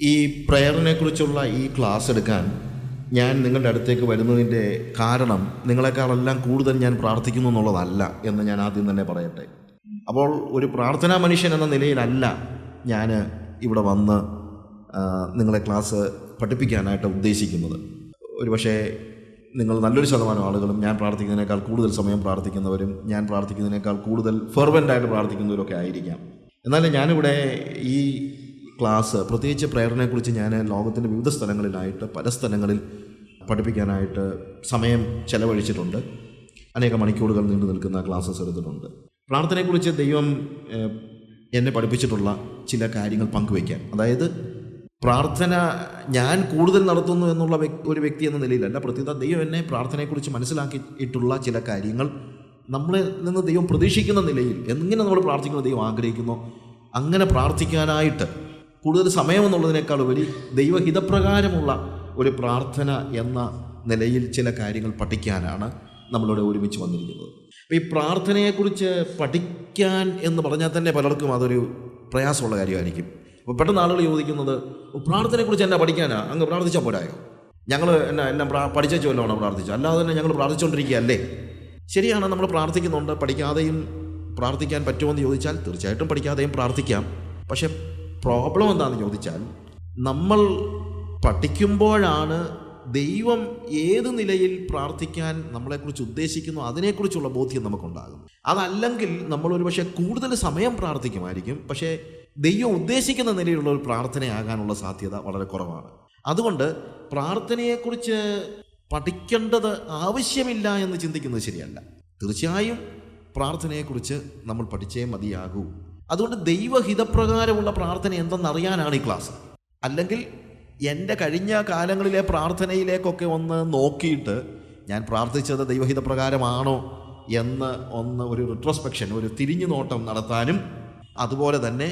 ഈ പ്രയറിനെ കുറിച്ചുള്ള ഈ ക്ലാസ് എടുക്കാൻ ഞാൻ നിങ്ങളുടെ അടുത്തേക്ക് വരുന്നതിന്റെ കാരണം നിങ്ങളെക്കാളെല്ലാം കൂടുതൽ ഞാൻ പ്രാർത്ഥിക്കുന്നു എന്നുള്ളതല്ല എന്ന് ഞാൻ ആദ്യം തന്നെ പറയട്ടെ. അപ്പോൾ ഒരു പ്രാർത്ഥനാ മനുഷ്യൻ എന്ന നിലയിലല്ല ഞാൻ ഇവിടെ വന്ന് നിങ്ങളെ ക്ലാസ് പഠിപ്പിക്കാനായിട്ട് ഉദ്ദേശിക്കുന്നത്. ഒരു പക്ഷേ നിങ്ങൾ നല്ലൊരു ശതമാനം ആളുകളും ഞാൻ പ്രാർത്ഥിക്കുന്നതിനേക്കാൾ കൂടുതൽ സമയം പ്രാർത്ഥിക്കുന്നവരും ഞാൻ പ്രാർത്ഥിക്കുന്നതിനേക്കാൾ കൂടുതൽ ഫെർവന്റായിട്ട് പ്രാർത്ഥിക്കുന്നവരൊക്കെ ആയിരിക്കാം. എന്നാലും ഞാനിവിടെ ഈ ക്ലാസ് പ്രത്യേകിച്ച് പ്രേരണയെക്കുറിച്ച് ഞാൻ ലോകത്തിന്റെ വിവിധ സ്ഥലങ്ങളിലായിട്ട് പല സ്ഥലങ്ങളിൽ പഠിപ്പിക്കാനായിട്ട് സമയം ചെലവഴിച്ചിട്ടുണ്ട്. അനേക മണിക്കൂറുകൾ നീണ്ടു നിൽക്കുന്ന ക്ലാസ്സസ് എടുത്തിട്ടുണ്ട്. പ്രാർത്ഥനയെക്കുറിച്ച് ദൈവം എന്നെ പഠിപ്പിച്ചിട്ടുള്ള ചില കാര്യങ്ങൾ പങ്കുവയ്ക്കാൻ. അതായത് പ്രാർത്ഥന ഞാൻ കൂടുതൽ നടത്തുന്നു എന്നുള്ള ഒരു വ്യക്തി എന്ന നിലയിലല്ല പ്രത്യേകത ദൈവം എന്നെ പ്രാർത്ഥനയെക്കുറിച്ച് മനസ്സിലാക്കിയിട്ടുള്ള ചില കാര്യങ്ങൾ നമ്മളിൽ നിന്ന് ദൈവം പ്രതീക്ഷിക്കുന്ന നിലയിൽ എങ്ങനെ നമ്മൾ പ്രാർത്ഥിക്കുന്ന ദൈവം ആഗ്രഹിക്കുന്നു അങ്ങനെ പ്രാർത്ഥിക്കാനായിട്ട് കൂടുതൽ സമയം എന്നുള്ളതിനേക്കാൾ ഉപരി ദൈവഹിതപ്രകാരമുള്ള ഒരു പ്രാർത്ഥന എന്ന നിലയിൽ ചില കാര്യങ്ങൾ പഠിക്കാനാണ് നമ്മളിവിടെ ഒരുമിച്ച് വന്നിരിക്കുന്നത്. അപ്പോൾ ഈ പ്രാർത്ഥനയെക്കുറിച്ച് പഠിക്കാൻ എന്ന് പറഞ്ഞാൽ തന്നെ പലർക്കും അതൊരു പ്രയാസമുള്ള കാര്യമായിരിക്കും. അപ്പോൾ പെട്ടെന്ന് ആളുകൾ ചോദിക്കുന്നത് "ഓ, പ്രാർത്ഥനയെക്കുറിച്ച് എന്നാ പഠിക്കാനാ? അങ്ങ് പ്രാർത്ഥിച്ചാൽ പോരായോ? ഞങ്ങൾ എന്നാ എന്നെ പ്രാ പഠിച്ചു പ്രാർത്ഥിച്ചു അല്ലാതെ തന്നെ ഞങ്ങൾ പ്രാർത്ഥിച്ചുകൊണ്ടിരിക്കുകയല്ലേ ശരിയാണ് നമ്മൾ പ്രാർത്ഥിക്കുന്നുണ്ട് പഠിക്കാതെയും പ്രാർത്ഥിക്കാൻ പറ്റുമോ എന്ന് ചോദിച്ചാൽ തീർച്ചയായിട്ടും പഠിക്കാതെയും പ്രാർത്ഥിക്കാം. പക്ഷെ പ്രോബ്ലം എന്താണെന്ന് ചോദിച്ചാൽ നമ്മൾ പഠിക്കുമ്പോഴാണ് ദൈവം ഏത് നിലയിൽ പ്രാർത്ഥിക്കാൻ നമ്മളെക്കുറിച്ച് ഉദ്ദേശിക്കുന്നു അതിനെക്കുറിച്ചുള്ള ബോധ്യം നമുക്കുണ്ടാകും. അതല്ലെങ്കിൽ നമ്മൾ ഒരു പക്ഷേ കൂടുതൽ സമയം പ്രാർത്ഥിക്കുമായിരിക്കും പക്ഷേ ദൈവം ഉദ്ദേശിക്കുന്ന നിലയിലുള്ള ഒരു പ്രാർത്ഥനയാകാനുള്ള സാധ്യത വളരെ കുറവാണ്. അതുകൊണ്ട് പ്രാർത്ഥനയെക്കുറിച്ച് പഠിക്കേണ്ടത് ആവശ്യമില്ല എന്ന് ചിന്തിക്കുന്നത് ശരിയല്ല. തീർച്ചയായും പ്രാർത്ഥനയെക്കുറിച്ച് നമ്മൾ പഠിച്ചേ മതിയാകൂ. അതുകൊണ്ട് ദൈവഹിതപ്രകാരമുള്ള പ്രാർത്ഥന എന്തെന്നറിയാനാണ് ഈ ക്ലാസ്. അല്ലെങ്കിൽ എന്റെ കഴിഞ്ഞ കാലങ്ങളിലെ പ്രാർത്ഥനയിലേക്കൊക്കെ ഒന്ന് നോക്കിയിട്ട് ഞാൻ പ്രാർത്ഥിച്ചത് ദൈവഹിതപ്രകാരമാണോ എന്ന് ഒന്ന് ഒരു റിട്രോസ്പെക്ഷൻ ഒരു തിരിഞ്ഞു നോട്ടം നടത്താനും അതുപോലെ തന്നെ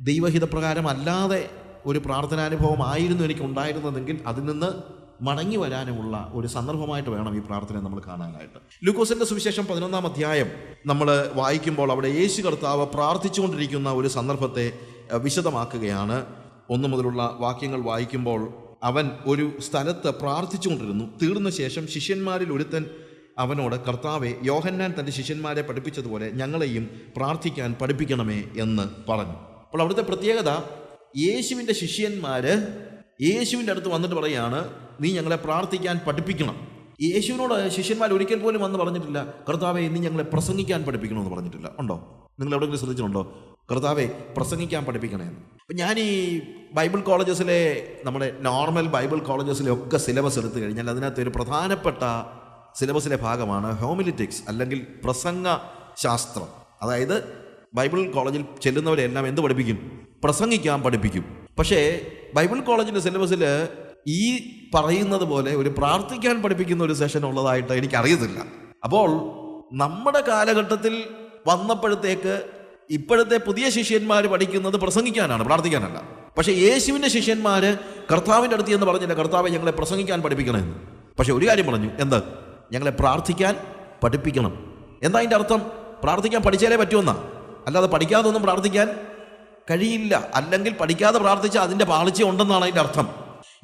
ദൈവഹിതപ്രകാരമല്ലാതെ ഒരു പ്രാർത്ഥനാനുഭവം ആയിരുന്നു എനിക്ക് ഉണ്ടായിരുന്നതെങ്കിൽ അതിൽ നിന്ന് മടങ്ങി വരാനുമുള്ള ഒരു സന്ദർഭമായിട്ട് വേണം ഈ പ്രാർത്ഥന നമ്മൾ കാണാനായിട്ട്. ലൂക്കോസിന്റെ സുവിശേഷം പതിനൊന്നാം അധ്യായം നമ്മൾ വായിക്കുമ്പോൾ അവിടെ യേശു കർത്താവ് പ്രാർത്ഥിച്ചുകൊണ്ടിരിക്കുന്ന ഒരു സന്ദർഭത്തെ വിശദമാക്കുകയാണ്. ഒന്നു മുതലുള്ള വാക്യങ്ങൾ വായിക്കുമ്പോൾ അവൻ ഒരു സ്ഥലത്ത് പ്രാർത്ഥിച്ചുകൊണ്ടിരുന്നു. തീർന്ന ശേഷം ശിഷ്യന്മാരിൽ ഒരുത്തൻ അവനോട് കർത്താവെ യോഹന്നാൻ തന്റെ ശിഷ്യന്മാരെ പഠിപ്പിച്ചതുപോലെ ഞങ്ങളെയും പ്രാർത്ഥിക്കാൻ പഠിപ്പിക്കണമേ എന്ന് പറഞ്ഞു. അപ്പോൾ അവിടുത്തെ പ്രത്യേകത യേശുവിന്റെ ശിഷ്യന്മാര് യേശുവിന്റെ അടുത്ത് വന്നിട്ട് പറയാണ് നീ ഞങ്ങളെ പ്രാർത്ഥിക്കാൻ പഠിപ്പിക്കണം. യേശുവിനോട് ശിഷ്യന്മാർ ഒരിക്കൽ പോലും വന്ന് പറഞ്ഞിട്ടില്ല കർത്താവെ നീ ഞങ്ങളെ പ്രസംഗിക്കാൻ പഠിപ്പിക്കണമെന്ന് പറഞ്ഞിട്ടില്ല. ഉണ്ടോ? നിങ്ങൾ എവിടെയെങ്കിലും ശ്രദ്ധിച്ചിട്ടുണ്ടോ? കർത്താവെ പ്രസംഗിക്കാൻ പഠിപ്പിക്കണേ അപ്പം ഞാൻ ഈ ബൈബിൾ കോളേജസിലെ നമ്മുടെ നോർമൽ ബൈബിൾ കോളേജസിലെ ഒക്കെ സിലബസ് എടുത്തു കഴിഞ്ഞാൽ അതിനകത്ത് ഒരു പ്രധാനപ്പെട്ട സിലബസിലെ ഭാഗമാണ് ഹോമിലിറ്റിക്സ് അല്ലെങ്കിൽ പ്രസംഗ ശാസ്ത്രം അതായത് ബൈബിൾ കോളേജിൽ ചെല്ലുന്നവരെല്ലാം എന്ത് പഠിപ്പിക്കും? പ്രസംഗിക്കാൻ പഠിപ്പിക്കും. പക്ഷേ ബൈബിൾ കോളേജിന്റെ സിലബസിൽ ഈ പറയുന്നത് പോലെ ഒരു പ്രാർത്ഥിക്കാൻ പഠിപ്പിക്കുന്ന ഒരു സെഷൻ ഉള്ളതായിട്ട് എനിക്കറിയത്തില്ല. അപ്പോൾ നമ്മുടെ കാലഘട്ടത്തിൽ വന്നപ്പോഴത്തേക്ക് ഇപ്പോഴത്തെ പുതിയ ശിഷ്യന്മാർ പഠിക്കുന്നത് പ്രസംഗിക്കാനാണ് പ്രാർത്ഥിക്കാനല്ല. പക്ഷേ യേശുവിന്റെ ശിഷ്യന്മാർ കർത്താവിന്റെ അടുത്ത് എന്ന് പറഞ്ഞില്ല കർത്താവെ ഞങ്ങളെ പ്രസംഗിക്കാൻ പഠിപ്പിക്കണമെന്ന് പക്ഷേ ഒരു കാര്യം പറഞ്ഞു എന്ത്? ഞങ്ങളെ പ്രാർത്ഥിക്കാൻ പഠിപ്പിക്കണം. എന്താ അതിന്റെ അർത്ഥം? പ്രാർത്ഥിക്കാൻ പഠിച്ചാലേ പറ്റുമെന്നാ അല്ലാതെ പഠിക്കാതൊന്നും പ്രാർത്ഥിക്കാൻ കഴിയില്ല. അല്ലെങ്കിൽ പഠിക്കാതെ പ്രാർത്ഥിച്ച അതിന്റെ പാളിച്ച ഉണ്ടെന്നാണ് അതിന്റെ അർത്ഥം.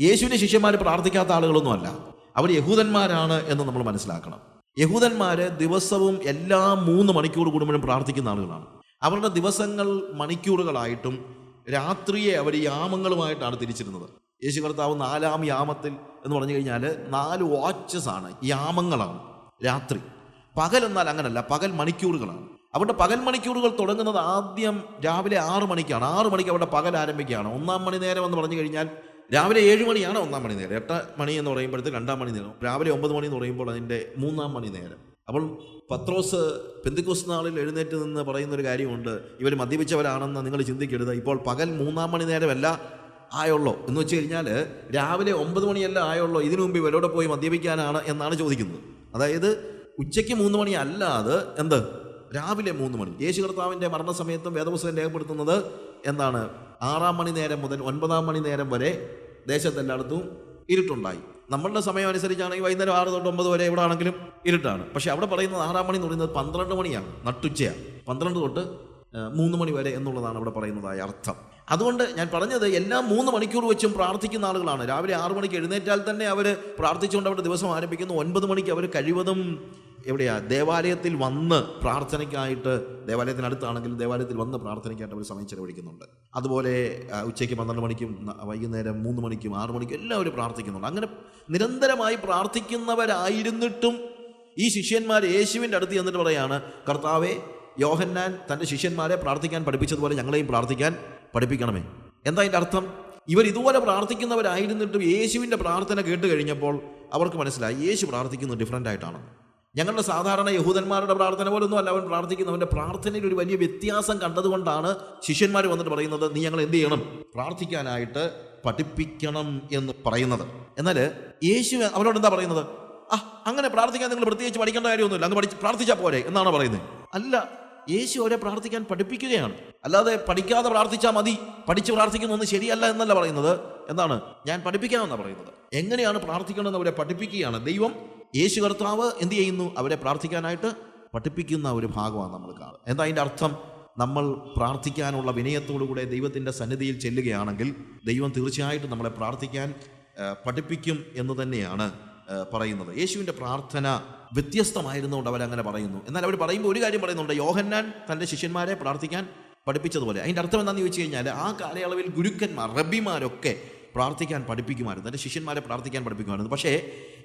യേശുവിന്റെ ശിഷ്യന്മാർ പ്രാർത്ഥിക്കാത്ത ആളുകളൊന്നുമല്ല. അവർ യഹൂദന്മാരാണ് എന്ന് നമ്മൾ മനസ്സിലാക്കണം. യഹൂദന്മാർ ദിവസവും എല്ലാ മൂന്ന് മണിക്കൂർ കൂടുമ്പോഴും പ്രാർത്ഥിക്കുന്ന ആളുകളാണ്. അവരുടെ ദിവസങ്ങൾ മണിക്കൂറുകളായിട്ടും രാത്രിയെ അവർ യാമങ്ങളുമായിട്ടാണ് തിരിച്ചിരുന്നത്. യേശു കർത്താവ് നാലാം യാമത്തിൽ എന്ന് പറഞ്ഞു കഴിഞ്ഞാൽ നാല് വാച്ചസ് ആണ്. യാമങ്ങളാണ് രാത്രി. പകൽ അങ്ങനല്ല. പകൽ മണിക്കൂറുകളാണ്. അവരുടെ പകൽ മണിക്കൂറുകൾ തുടങ്ങുന്നത് ആദ്യം രാവിലെ ആറ് മണിക്കാണ്. ആറ് മണിക്ക് അവരുടെ പകൽ ആരംഭിക്കുകയാണ്. ഒന്നാം മണി നേരം എന്ന് പറഞ്ഞു കഴിഞ്ഞാൽ രാവിലെ ഏഴ് മണിയാണ് ഒന്നാം മണി നേരം. എട്ട് മണി എന്ന് പറയുമ്പോഴത്തേക്ക് രണ്ടാം മണി നേരം. രാവിലെ ഒമ്പത് മണി എന്ന് പറയുമ്പോൾ അതിന്റെ മൂന്നാം മണി നേരം. അപ്പോൾ പത്രോസ് പെന്തിക്കോസ് നാളിൽ എഴുന്നേറ്റ് നിന്ന് പറയുന്ന ഒരു കാര്യമുണ്ട്. ഇവർ മദ്യപിച്ചവരാണെന്ന് നിങ്ങൾ ചിന്തിക്കരുത്. ഇപ്പോൾ പകൽ മൂന്നാം മണി നേരമല്ല ആയുള്ളൂ. എന്ന് വെച്ച് കഴിഞ്ഞാൽ രാവിലെ ഒമ്പത് മണിയല്ല ആയുള്ളൂ. ഇതിനു മുമ്പ് ഇവരോടെ പോയി മദ്യപിക്കാനാണ് എന്നാണ് ചോദിക്കുന്നത്. അതായത് ഉച്ചയ്ക്ക് മൂന്ന് മണി അല്ലാതെ എന്ത്? രാവിലെ മൂന്ന് മണി. യേശു കർത്താവിന്റെ മരണസമയത്തും വേദപുസ്തകം രേഖപ്പെടുത്തുന്നത് എന്താണ്? ആറാം മണി നേരം മുതൽ ഒൻപതാം മണി നേരം വരെ ദേശത്തെല്ലായിടത്തും ഇരുട്ടുണ്ടായി. നമ്മളുടെ സമയം അനുസരിച്ചാണെങ്കിൽ വൈകുന്നേരം ആറ് തൊട്ട് ഒമ്പത് വരെ എവിടെ ആണെങ്കിലും ഇരുട്ടാണ്. പക്ഷെ അവിടെ പറയുന്നത് ആറാം മണി എന്ന് പറയുന്നത് പന്ത്രണ്ട് മണിയാണ് നട്ടുച്ചയാണ്. പന്ത്രണ്ട് തൊട്ട് മൂന്ന് മണി വരെ എന്നുള്ളതാണ് അവിടെ പറയുന്നതായ അർത്ഥം. അതുകൊണ്ട് ഞാൻ പറഞ്ഞത് എല്ലാം മൂന്ന് മണിക്കൂർ വെച്ചും പ്രാർത്ഥിക്കുന്ന ആളുകളാണ്. രാവിലെ ആറു മണിക്ക് എഴുന്നേറ്റാൽ തന്നെ അവർ പ്രാർത്ഥിച്ചുകൊണ്ട് അവരുടെ ദിവസം ആരംഭിക്കുന്നു. ഒൻപത് മണിക്ക് അവർ കഴിവതും എവിടെയാ? ദേവാലയത്തിൽ വന്ന് പ്രാർത്ഥനയ്ക്കായിട്ട് ദേവാലയത്തിനടുത്താണെങ്കിൽ ദേവാലയത്തിൽ വന്ന് പ്രാർത്ഥനയ്ക്കായിട്ട് അവർ സമയം ചെലവഴിക്കുന്നുണ്ട്. അതുപോലെ ഉച്ചയ്ക്ക് പന്ത്രണ്ട് മണിക്കും വൈകുന്നേരം മൂന്ന് മണിക്കും ആറു മണിക്കും എല്ലാവരും പ്രാർത്ഥിക്കുന്നുണ്ട്. അങ്ങനെ നിരന്തരമായി പ്രാർത്ഥിക്കുന്നവരായിരുന്നിട്ടും ഈ ശിഷ്യന്മാർ യേശുവിന്റെ അടുത്ത് ചെന്നിട്ട് പറയാണ് കർത്താവെ യോഹന്നാൻ തന്റെ ശിഷ്യന്മാരെ പ്രാർത്ഥിക്കാൻ പഠിപ്പിച്ചതുപോലെ ഞങ്ങളെയും പ്രാർത്ഥിക്കാൻ പഠിപ്പിക്കണമേ. എന്താ അതിന്റെ അർത്ഥം? ഇവർ ഇതുപോലെ പ്രാർത്ഥിക്കുന്നവരായിരുന്നിട്ടും യേശുവിന്റെ പ്രാർത്ഥന കേട്ട് കഴിഞ്ഞപ്പോൾ അവർക്ക് മനസ്സിലായി യേശു പ്രാർത്ഥിക്കുന്നത് ഡിഫറന്റ് ആയിട്ടാണ് ഞങ്ങളുടെ സാധാരണ യഹൂദന്മാരുടെ പ്രാർത്ഥന പോലൊന്നും അല്ല അവൻ പ്രാർത്ഥിക്കുന്നവന്റെ പ്രാർത്ഥനയിൽ ഒരു വലിയ വ്യത്യാസം കണ്ടതുകൊണ്ടാണ് ശിഷ്യന്മാർ വന്നിട്ട് പറയുന്നത് നീ ഞങ്ങൾ എന്ത് ചെയ്യണം? പ്രാർത്ഥിക്കാനായിട്ട് പഠിപ്പിക്കണം എന്ന് പറയുന്നത്. എന്നാൽ യേശു അവരോട് എന്താ പറയുന്നത്? ആ അങ്ങനെ പ്രാർത്ഥിക്കാൻ നിങ്ങൾ പ്രത്യേകിച്ച് പഠിക്കേണ്ട കാര്യമൊന്നുമില്ല. അങ്ങ് പഠിച്ച് പ്രാർത്ഥിച്ചാൽ പോരെ എന്നാണ് പറയുന്നത്. അല്ല യേശു അവരെ പ്രാർത്ഥിക്കാൻ പഠിപ്പിക്കുകയാണ്. അല്ലാതെ പഠിക്കാതെ പ്രാർത്ഥിച്ചാൽ മതി. പഠിച്ച് പ്രാർത്ഥിക്കുന്നൊന്നും ശരിയല്ല എന്നല്ല പറയുന്നത്. എന്താണ് ഞാൻ പഠിപ്പിക്കാമെന്നാണ് പറയുന്നത്. എങ്ങനെയാണ് പ്രാർത്ഥിക്കണമെന്ന് അവരെ പഠിപ്പിക്കുകയാണ്. ദൈവം യേശു കർത്താവ് എന്ത് ചെയ്യുന്നു? അവരെ പ്രാർത്ഥിക്കാനായിട്ട് പഠിപ്പിക്കുന്ന ഒരു ഭാഗമാണ് നമ്മൾ കാണുന്നത്. എന്താ അതിന്റെ അർത്ഥം? നമ്മൾ പ്രാർത്ഥിക്കാനുള്ള വിനയത്തോടുകൂടെ ദൈവത്തിന്റെ സന്നിധിയിൽ ചെല്ലുകയാണെങ്കിൽ ദൈവം തീർച്ചയായിട്ടും നമ്മളെ പ്രാർത്ഥിക്കാൻ പഠിപ്പിക്കും എന്ന് തന്നെയാണ് പറയുന്നത്. യേശുവിന്റെ പ്രാർത്ഥന വ്യത്യസ്തമായിരുന്നുകൊണ്ട് അവരങ്ങനെ പറയുന്നു. എന്നാൽ അവർ പറയുമ്പോൾ ഒരു കാര്യം പറയുന്നുണ്ട്. യോഹന്നാൻ തന്റെ ശിഷ്യന്മാരെ പ്രാർത്ഥിക്കാൻ പഠിപ്പിച്ചതുപോലെ. അതിന്റെ അർത്ഥം എന്താണെന്ന് ചോദിച്ചു കഴിഞ്ഞാൽ ആ കാലയളവിൽ ഗുരുക്കന്മാർ റബ്ബിമാരൊക്കെ പ്രാർത്ഥിക്കാൻ പഠിപ്പിക്കുമായിരുന്നു. തന്റെ ശിഷ്യന്മാരെ പ്രാർത്ഥിക്കാൻ പഠിപ്പിക്കുമായിരുന്നു. പക്ഷേ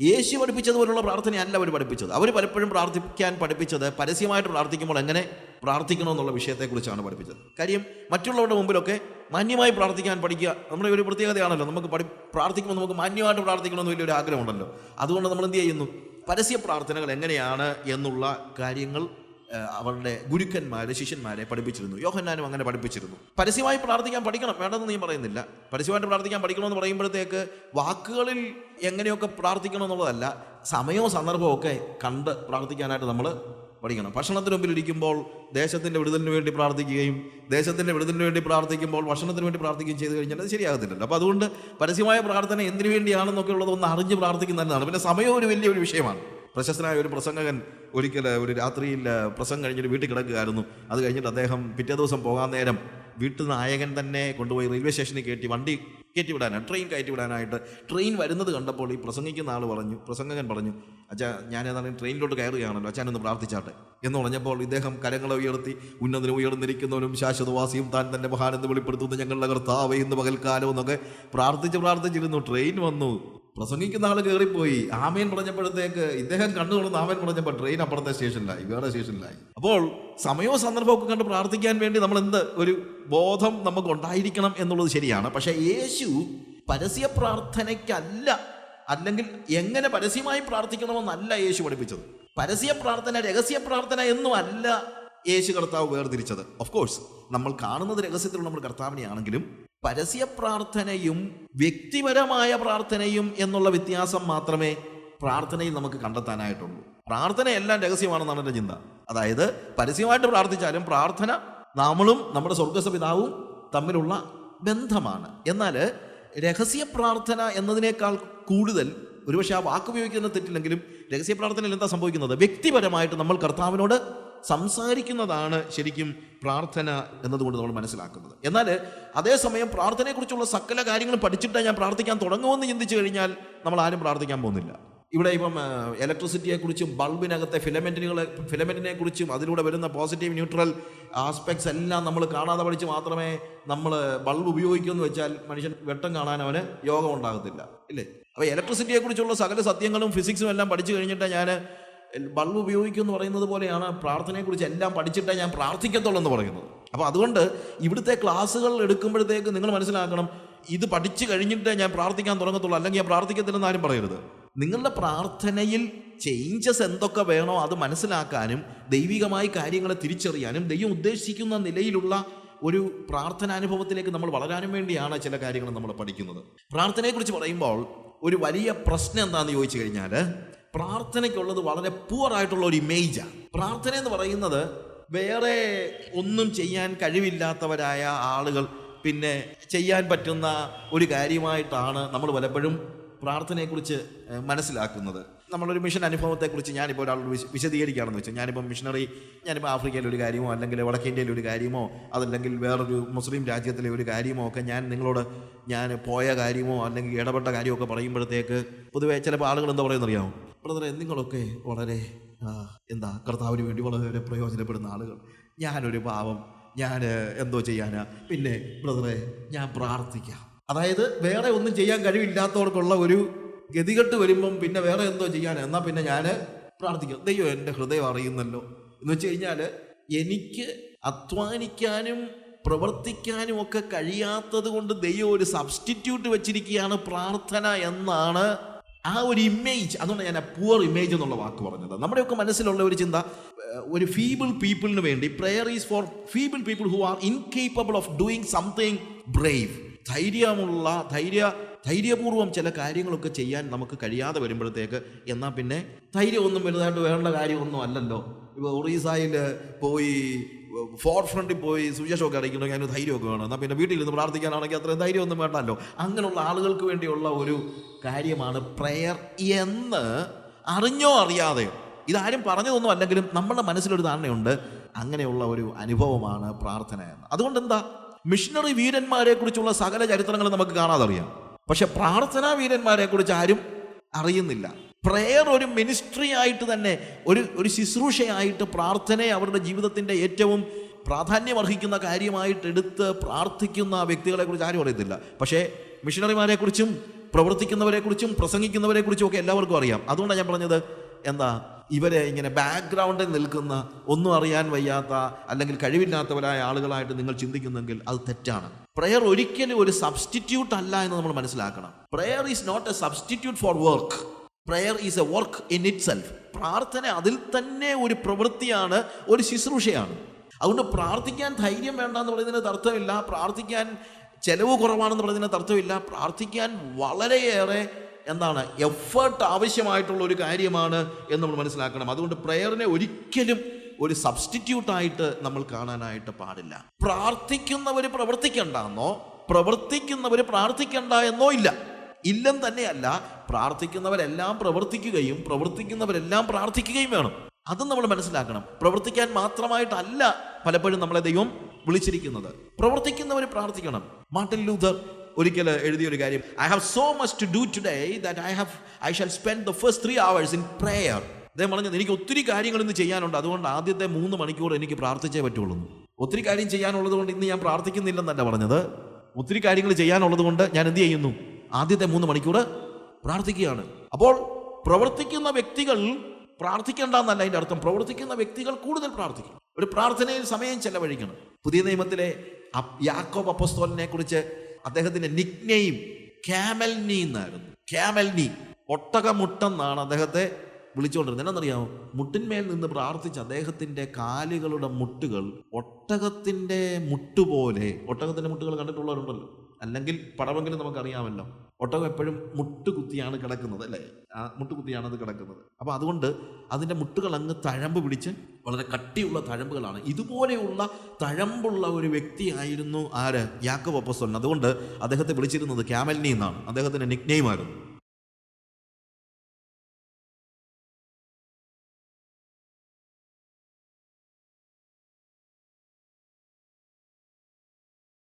യേശു പഠിപ്പിച്ചതുപോലുള്ള പ്രാർത്ഥനയല്ല അവർ പഠിപ്പിച്ചത്. അവർ പലപ്പോഴും പ്രാർത്ഥിക്കാൻ പഠിപ്പിച്ചത് പരസ്യമായിട്ട് പ്രാർത്ഥിക്കുമ്പോൾ എങ്ങനെ പ്രാർത്ഥിക്കണമെന്നുള്ള വിഷയത്തെക്കുറിച്ചാണ് പഠിപ്പിച്ചത്. കാര്യം മറ്റുള്ളവരുടെ മുമ്പിലൊക്കെ മാന്യമായി പ്രാർത്ഥിക്കാൻ പഠിക്കുക നമ്മുടെ ഒരു പ്രത്യേകതയാണല്ലോ. നമുക്ക് പഠി പ്രാർത്ഥിക്കുമ്പോൾ നമുക്ക് മാന്യമായിട്ട് പ്രാർത്ഥിക്കണമെന്ന് വലിയൊരു ആഗ്രഹമുണ്ടല്ലോ. അതുകൊണ്ട് നമ്മൾ എന്ത് ചെയ്യുന്നു? പരസ്യ പ്രാർത്ഥനകൾ എങ്ങനെയാണ് എന്നുള്ള കാര്യങ്ങൾ അവരുടെ ഗുരുക്കന്മാരെ ശിഷ്യന്മാരെ പഠിപ്പിച്ചിരുന്നു. യോഹന്നാനും അങ്ങനെ പഠിപ്പിച്ചിരുന്നു. പരസ്യമായി പ്രാർത്ഥിക്കാൻ പഠിക്കണം. വേണ്ടെന്ന് നീ പറയുന്നില്ല. പരസ്യമായിട്ട് പ്രാർത്ഥിക്കാൻ പഠിക്കണമെന്ന് പറയുമ്പോഴത്തേക്ക് വാക്കുകളിൽ എങ്ങനെയൊക്കെ പ്രാർത്ഥിക്കണം എന്നുള്ളതല്ല സമയവും സന്ദർഭവും ഒക്കെ കണ്ട് പ്രാർത്ഥിക്കാനായിട്ട് നമ്മൾ പഠിക്കണം. ഭക്ഷണത്തിന് മുമ്പിൽ ഇരിക്കുമ്പോൾ ദേശത്തിന്റെ വിടുതലിന് വേണ്ടി പ്രാർത്ഥിക്കുകയും ദേശത്തിന്റെ വിടുതലിന് വേണ്ടി പ്രാർത്ഥിക്കുമ്പോൾ ഭക്ഷണത്തിന് വേണ്ടി പ്രാർത്ഥിക്കുകയും ചെയ്ത് കഴിഞ്ഞാൽ അത് ശരിയാകത്തില്ലല്ലോ. അപ്പോൾ അതുകൊണ്ട് പരസ്യമായ പ്രാർത്ഥന എന്തിനു വേണ്ടിയാണെന്നൊക്കെ ഉള്ളത് ഒന്ന് അറിഞ്ഞ് പ്രാർത്ഥിക്കുന്നതാണ്. പിന്നെ സമയം ഒരു വലിയൊരു വിഷയമാണ്. പ്രശസ്തനായ ഒരു പ്രസംഗകൻ ഒരിക്കൽ ഒരു രാത്രിയിൽ പ്രസംഗം കഴിഞ്ഞിട്ട് വീട്ടിൽ കിടക്കുകയായിരുന്നു. അത് കഴിഞ്ഞിട്ട് അദ്ദേഹം പിറ്റേ ദിവസം പോകാൻ നേരം വീട്ടിൽ നായകൻ തന്നെ കൊണ്ടുപോയി റെയിൽവേ സ്റ്റേഷനിൽ കയറ്റി വണ്ടി കയറ്റി വിടാനാണ് ട്രെയിൻ കയറ്റി വിടാനായിട്ട് ട്രെയിൻ വരുന്നത് കണ്ടപ്പോൾ ഈ പ്രസംഗിക്കുന്ന ആൾ പറഞ്ഞു പ്രസംഗകൻ പറഞ്ഞു അച്ഛാ ഞാൻ ഏതാണ്ട് ട്രെയിനിലോട്ട് കയറുകയാണല്ലോ അച്ഛനൊന്ന് പ്രാർത്ഥിച്ചാട്ടെ. എന്ന് പറഞ്ഞപ്പോൾ ഇദ്ദേഹം കരങ്ങളെ ഉയർത്തി ഉന്നതനും ഉയർന്നിരിക്കുന്നവനും ശാശ്വതവാസിയും താൻ തന്നെ മഹാനെന്ന് വെളിപ്പെടുത്തുന്ന ഞങ്ങളുടെ കർത്താവ് ഇന്ന് പകൽക്കാലം എന്നൊക്കെ പ്രാർത്ഥിച്ച് പ്രാർത്ഥിച്ചിരുന്നു. ട്രെയിൻ വന്നു. പ്രസംഗിക്കുന്ന ആൾ കയറിപ്പോയി ആമേൻ പറഞ്ഞപ്പോഴത്തേക്ക് ഇദ്ദേഹം കണ്ണു തുറന്ന് ആമേൻ പറഞ്ഞപ്പോൾ ട്രെയിൻ അപ്പുറത്തെ സ്റ്റേഷനിലായി വേറെ സ്റ്റേഷനിലായി. അപ്പോൾ സമയവും സന്ദർഭവും ഒക്കെ കണ്ട് പ്രാർത്ഥിക്കാൻ വേണ്ടി നമ്മൾ എന്ത് ഒരു ബോധം നമുക്ക് ഉണ്ടായിരിക്കണം എന്നുള്ളത് ശരിയാണ്. പക്ഷേ യേശു പരസ്യ പ്രാർത്ഥനയ്ക്കല്ല അല്ലെങ്കിൽ എങ്ങനെ പരസ്യമായി പ്രാർത്ഥിക്കണമെന്നല്ല യേശു പഠിപ്പിച്ചത്. പരസ്യ പ്രാർത്ഥന രഹസ്യ പ്രാർത്ഥന എന്നും അല്ല യേശു കർത്താവ് വേർതിരിച്ചത്. ഓഫ് കോഴ്സ് നമ്മൾ കാണുന്നത് രഹസ്യത്തിലുള്ള നമ്മൾ കർത്താവിനെയാണെങ്കിലും പരസ്യ പ്രാർത്ഥനയും വ്യക്തിപരമായ പ്രാർത്ഥനയും എന്നുള്ള വ്യത്യാസം മാത്രമേ പ്രാർത്ഥനയിൽ നമുക്ക് കണ്ടെത്താനായിട്ടുള്ളൂ. പ്രാർത്ഥനയെല്ലാം രഹസ്യമാണെന്നാണ് എന്റെ ചിന്ത. അതായത് പരസ്യമായിട്ട് പ്രാർത്ഥിച്ചാലും പ്രാർത്ഥന നമ്മളും നമ്മുടെ സ്വർഗസ്വ പിതാവും തമ്മിലുള്ള ബന്ധമാണ്. എന്നാൽ രഹസ്യ പ്രാർത്ഥന എന്നതിനേക്കാൾ കൂടുതൽ ഒരുപക്ഷെ ആ വാക്ക് ഉപയോഗിക്കുന്ന തെറ്റില്ലെങ്കിലും രഹസ്യ പ്രാർത്ഥനയിൽ എന്താ സംഭവിക്കുന്നത്? വ്യക്തിപരമായിട്ട് നമ്മൾ കർത്താവിനോട് സംസാരിക്കുന്നതാണ് ശരിക്കും പ്രാർത്ഥന എന്നതുകൊണ്ട് നമ്മൾ മനസ്സിലാക്കുന്നത്. എന്നാൽ അതേസമയം പ്രാർത്ഥനയെക്കുറിച്ചുള്ള സകല കാര്യങ്ങളും പഠിച്ചിട്ടാണ് ഞാൻ പ്രാർത്ഥിക്കാൻ തുടങ്ങുമെന്ന് ചിന്തിച്ചു കഴിഞ്ഞാൽ നമ്മൾ ആരും പ്രാർത്ഥിക്കാൻ പോകുന്നില്ല. ഇവിടെ ഇപ്പം ഇലക്ട്രിസിറ്റിയെക്കുറിച്ചും ബൾബിനകത്തെ ഫിലമെന്റുകളെ ഫിലമെന്റിനെ കുറിച്ചും അതിലൂടെ വരുന്ന പോസിറ്റീവ് ന്യൂട്രൽ ആസ്പെക്ട്സ് എല്ലാം നമ്മൾ കാണാതെ പഠിച്ച് മാത്രമേ നമ്മൾ ബൾബ് ഉപയോഗിക്കൂ എന്ന് വെച്ചാൽ മനുഷ്യൻ വെട്ടം കാണാൻ അവന് യോഗം ഉണ്ടാകത്തില്ല. ഇല്ലേ? അപ്പോൾ ഇലക്ട്രിസിറ്റിയെക്കുറിച്ചുള്ള സകല സത്യങ്ങളും ഫിസിക്സും എല്ലാം പഠിച്ചു കഴിഞ്ഞിട്ട് ഞാൻ ബൾബ് ഉപയോഗിക്കും എന്ന് പറയുന്നത് പോലെയാണ് പ്രാർത്ഥനയെക്കുറിച്ച് എല്ലാം പഠിച്ചിട്ടേ ഞാൻ പ്രാർത്ഥിക്കത്തുള്ളൂ എന്ന് പറയുന്നത്. അപ്പോൾ അതുകൊണ്ട് ഇവിടുത്തെ ക്ലാസ്സുകൾ എടുക്കുമ്പോഴത്തേക്ക് നിങ്ങൾ മനസ്സിലാക്കണം ഇത് പഠിച്ചു കഴിഞ്ഞിട്ടേ ഞാൻ പ്രാർത്ഥിക്കാൻ തുടങ്ങത്തുള്ളൂ അല്ലെങ്കിൽ ഞാൻ പ്രാർത്ഥിക്കത്തില്ലെന്ന് ആരും പറയരുത്. നിങ്ങളുടെ പ്രാർത്ഥനയിൽ ചേഞ്ചസ് എന്തൊക്കെ വേണോ അത് മനസ്സിലാക്കാനും ദൈവികമായി കാര്യങ്ങളെ തിരിച്ചറിയാനും ദൈവം ഉദ്ദേശിക്കുന്ന നിലയിലുള്ള ഒരു പ്രാർത്ഥനാനുഭവത്തിലേക്ക് നമ്മൾ വളരാനും വേണ്ടിയാണ് ചില കാര്യങ്ങൾ നമ്മൾ പഠിക്കുന്നത്. പ്രാർത്ഥനയെക്കുറിച്ച് പറയുമ്പോൾ ഒരു വലിയ പ്രശ്നം എന്താണെന്ന് ചോദിച്ചു കഴിഞ്ഞാൽ പ്രാർത്ഥനയ്ക്കുള്ളത് വളരെ പുവർ ആയിട്ടുള്ള ഒരു ഇമേജാണ് പ്രാർത്ഥന എന്ന് പറയുന്നത് വേറെ ഒന്നും ചെയ്യാൻ കഴിവില്ലാത്തവരായ ആളുകൾ പിന്നെ ചെയ്യാൻ പറ്റുന്ന ഒരു കാര്യമായിട്ടാണ് നമ്മൾ പലപ്പോഴും പ്രാർത്ഥനയെക്കുറിച്ച് മനസ്സിലാക്കുന്നത്. നമ്മളൊരു മിഷൻ അനുഭവത്തെക്കുറിച്ച് ഞാനിപ്പോൾ ഒരാളോട് വിശ വിശദീകരിക്കുകയാണെന്ന് വെച്ചാൽ ഞാനിപ്പോൾ മിഷണറി ഞാനിപ്പോൾ ആഫ്രിക്കയിലെ ഒരു കാര്യമോ അല്ലെങ്കിൽ വടക്കേന്ത്യയിലൊരു കാര്യമോ അതല്ലെങ്കിൽ വേറൊരു മുസ്ലിം രാജ്യത്തിലെ ഒരു കാര്യമോ ഒക്കെ ഞാൻ നിങ്ങളോട് ഞാൻ പോയ കാര്യമോ അല്ലെങ്കിൽ ഇടപെട്ട കാര്യമോ ഒക്കെ പറയുമ്പോഴത്തേക്ക് പൊതുവേ ചിലപ്പോൾ ആളുകൾ എന്താ പറയുന്നത് അറിയാമോ ബ്രദറെ നിങ്ങളൊക്കെ വളരെ എന്താ കർത്താവിന് വേണ്ടി വളരെ പ്രയോജനപ്പെടുന്ന ആളുകൾ. ഞാനൊരു പാവം ഞാൻ എന്തോ ചെയ്യാനാ. പിന്നെ ബ്രദറെ ഞാൻ പ്രാർത്ഥിക്കാം. അതായത് വേറെ ഒന്നും ചെയ്യാൻ കഴിവില്ലാത്തവർക്കുള്ള ഒരു ഗതികെട്ട് വരുമ്പം പിന്നെ വേറെ എന്തോ ചെയ്യാൻ എന്നാൽ പിന്നെ ഞാൻ പ്രാർത്ഥിക്കാം. ദൈവം എന്റെ ഹൃദയം അറിയുന്നല്ലോ. എന്ന് വെച്ച് കഴിഞ്ഞാൽ എനിക്ക് അധ്വാനിക്കാനും പ്രവർത്തിക്കാനും ഒക്കെ കഴിയാത്തത് കൊണ്ട് ദൈവം ഒരു സബ്സ്റ്റിറ്റ്യൂട്ട് വെച്ചിരിക്കുകയാണ് പ്രാർത്ഥന എന്നാണ് ആ ഒരു ഇമേജ് അതുകൊണ്ട് ഞാൻ പുവർ ഇമേജ് എന്നുള്ള വാക്ക് പറഞ്ഞത്. നമ്മുടെയൊക്കെ മനസ്സിലുള്ള ഒരു ചിന്ത ഒരു ഫീബിൾ പീപ്പിളിന് വേണ്ടി prayer is for feeble people who are incapable of doing something brave ധൈര്യമുള്ള ധൈര്യ ധൈര്യപൂർവം ചില കാര്യങ്ങളൊക്കെ ചെയ്യാൻ നമുക്ക് കഴിയാതെ വരുമ്പോഴത്തേക്ക് എന്നാൽ പിന്നെ ധൈര്യമൊന്നും വലുതായിട്ട് വേണ്ട കാര്യമൊന്നും അല്ലല്ലോ. ഇപ്പോൾ ഒറീസയിൽ പോയി ഫോർ ഫ്രണ്ടിൽ പോയി സുവിശേഷമൊക്കെ അറിയിക്കണമെങ്കിൽ അതിന് ധൈര്യമൊക്കെ വേണം. എന്നാൽ പിന്നെ വീട്ടിൽ നിന്ന് പ്രാർത്ഥിക്കാനാണെങ്കിൽ അത്രയും ധൈര്യമൊന്നും വേണ്ടല്ലോ. അങ്ങനെയുള്ള ആളുകൾക്ക് വേണ്ടിയുള്ള ഒരു കാര്യമാണ് പ്രെയർ എന്ന് അറിഞ്ഞോ അറിയാതെയോ ഇതാരും പറഞ്ഞതൊന്നും അല്ലെങ്കിലും നമ്മുടെ മനസ്സിലൊരു ധാരണയുണ്ട്. അങ്ങനെയുള്ള ഒരു അനുഭവമാണ് പ്രാർത്ഥന എന്ന്. അതുകൊണ്ട് എന്താ മിഷണറി വീരന്മാരെ കുറിച്ചുള്ള സകല ചരിത്രങ്ങൾ നമുക്ക് കാണാതെ അറിയാം പക്ഷെ പ്രാർത്ഥനാ വീരന്മാരെ കുറിച്ച് ആരും അറിയുന്നില്ല. പ്രെയർ ഒരു മിനിസ്ട്രി ആയിട്ട് തന്നെ ഒരു ഒരു ശുശ്രൂഷയായിട്ട് പ്രാർത്ഥനയെ അവരുടെ ജീവിതത്തിന്റെ ഏറ്റവും പ്രാധാന്യം അർഹിക്കുന്ന കാര്യമായിട്ട് എടുത്ത് പ്രാർത്ഥിക്കുന്ന വ്യക്തികളെ കുറിച്ച് ആരും അറിയത്തില്ല. പക്ഷേ മിഷണറിമാരെ പ്രവർത്തിക്കുന്നവരെക്കുറിച്ചും പ്രസംഗിക്കുന്നവരെക്കുറിച്ചും കുറിച്ചും പ്രസംഗിക്കുന്നവരെ കുറിച്ചും ഒക്കെ എല്ലാവർക്കും അറിയാം. അതുകൊണ്ടാണ് ഞാൻ പറഞ്ഞത് എന്താ ഇവരെ ഇങ്ങനെ ബാക്ക്ഗ്രൗണ്ടിൽ നിൽക്കുന്ന ഒന്നും അറിയാൻ വയ്യാത്ത അല്ലെങ്കിൽ കഴിവില്ലാത്തവരായ ആളുകളായിട്ട് നിങ്ങൾ ചിന്തിക്കുന്നെങ്കിൽ അത് തെറ്റാണ്. പ്രെയർ ഒരിക്കലും ഒരു സബ്സ്റ്റിറ്റ്യൂട്ട് അല്ല എന്ന് നമ്മൾ മനസ്സിലാക്കണം. Prayer is not a substitute for work prayer is a work in itself പ്രാർത്ഥന അതിൽ തന്നെ ഒരു പ്രവൃത്തിയാണ് ഒരു ശുശ്രൂഷയാണ്. അതുകൊണ്ട് പ്രാർത്ഥിക്കാൻ ധൈര്യം വേണ്ട എന്ന് പറയുന്നതിന് അർത്ഥമില്ല പ്രാർത്ഥിക്കാൻ ചെലവ് കുറവാണെന്ന് പറയുന്നതിന് അർത്ഥമില്ല പ്രാർത്ഥിക്കാൻ വളരെയേറെ എന്താണ് എഫേർട്ട് ആവശ്യമായിട്ടുള്ള ഒരു കാര്യമാണ് എന്ന് നമ്മൾ മനസ്സിലാക്കണം. അതുകൊണ്ട് പ്രെയറിനെ ഒരിക്കലും ഒരു സബ്സ്റ്റിറ്റ്യൂട്ടായിട്ട് നമ്മൾ കാണാനായിട്ട് പാടില്ല. പ്രാർത്ഥിക്കുന്നവർ പ്രവർത്തിക്കണ്ടെന്നോ പ്രവർത്തിക്കുന്നവർ പ്രാർത്ഥിക്കണ്ട എന്നോ ഇല്ല. ഇല്ലം തന്നെയല്ല പ്രാർത്ഥിക്കുന്നവരെല്ലാം പ്രവർത്തിക്കുകയും പ്രവർത്തിക്കുന്നവരെല്ലാം പ്രാർത്ഥിക്കുകയും വേണം. അതും നമ്മൾ മനസ്സിലാക്കണം. പ്രവർത്തിക്കാൻ മാത്രമായിട്ടല്ല പലപ്പോഴും നമ്മളെ ദൈവം വിളിച്ചിരിക്കുന്നത്. പ്രവർത്തിക്കുന്നവർ പ്രാർത്ഥിക്കണം. മാർട്ടിൻ ലൂഥർ ഒരിക്കൽ എഴുതിയ ഒരു കാര്യം I have so much to do today that I have I shall spend the first three hours in prayer അദ്ദേഹം പറഞ്ഞത് എനിക്ക് ഒത്തിരി കാര്യങ്ങൾ ഇന്ന് ചെയ്യാനുണ്ട്. അതുകൊണ്ട് ആദ്യത്തെ മൂന്ന് മണിക്കൂർ എനിക്ക് പ്രാർത്ഥിച്ചേ പറ്റുള്ളൂ. ഒത്തിരി കാര്യം ചെയ്യാനുള്ളത് കൊണ്ട് ഇന്ന് ഞാൻ പ്രാർത്ഥിക്കുന്നില്ലെന്നല്ല പറഞ്ഞത്. ഒത്തിരി കാര്യങ്ങൾ ചെയ്യാനുള്ളത് കൊണ്ട് ഞാൻ എന്ത് ചെയ്യുന്നു? ആദ്യത്തെ മൂന്ന് മണിക്കൂർ പ്രാർത്ഥിക്കുകയാണ്. അപ്പോൾ പ്രവർത്തിക്കുന്ന വ്യക്തികൾ പ്രാർത്ഥിക്കേണ്ട എന്നല്ല അതിന്റെ അർത്ഥം. പ്രവർത്തിക്കുന്ന വ്യക്തികൾ കൂടുതൽ പ്രാർത്ഥിക്കും. ഒരു പ്രാർത്ഥനയിൽ സമയം ചെലവഴിക്കണം. പുതിയ നിയമത്തിലെ യാക്കോബ് അപ്പസ്തോലിനെ കുറിച്ച് അദ്ദേഹത്തിന്റെ നിക്നെയും ക്യാമൽനി എന്നായിരുന്നു. ക്യാമൽനി ഒട്ടകമുട്ടെന്നാണ് അദ്ദേഹത്തെ വിളിച്ചുകൊണ്ടിരുന്നത്. എന്നറിയാമോ മുട്ടിന്മേൽ നിന്ന് പ്രാർത്ഥിച്ച അദ്ദേഹത്തിന്റെ കാലുകളുടെ മുട്ടുകൾ ഒട്ടകത്തിന്റെ മുട്ടുപോലെ ഒട്ടകത്തിന്റെ മുട്ടുകൾ കണ്ടിട്ടുള്ളവരുണ്ടല്ലോ. അല്ലെങ്കിൽ പടമെങ്കിലും നമുക്കറിയാമല്ലോ. ഒട്ടകം എപ്പോഴും മുട്ടുകുത്തിയാണ് കിടക്കുന്നത് അല്ലേ? ആ മുട്ടുകുത്തിയാണ് അത് കിടക്കുന്നത്. അപ്പോൾ അതുകൊണ്ട് അതിന്റെ മുട്ടുകൾ അങ്ങ് തഴമ്പ് പിടിച്ച് വളരെ കട്ടിയുള്ള തഴമ്പുകളാണ്. ഇതുപോലെയുള്ള തഴമ്പുള്ള ഒരു വ്യക്തിയായിരുന്നു ആര്? യാക്കോബ് അപ്പസ്വലൻ അതുകൊണ്ട് അദ്ദേഹത്തെ വിളിച്ചിരുന്നത് ക്യാമലിനി എന്നാണ്. അദ്ദേഹത്തിന്റെ നിക്നെയിമായിരുന്നു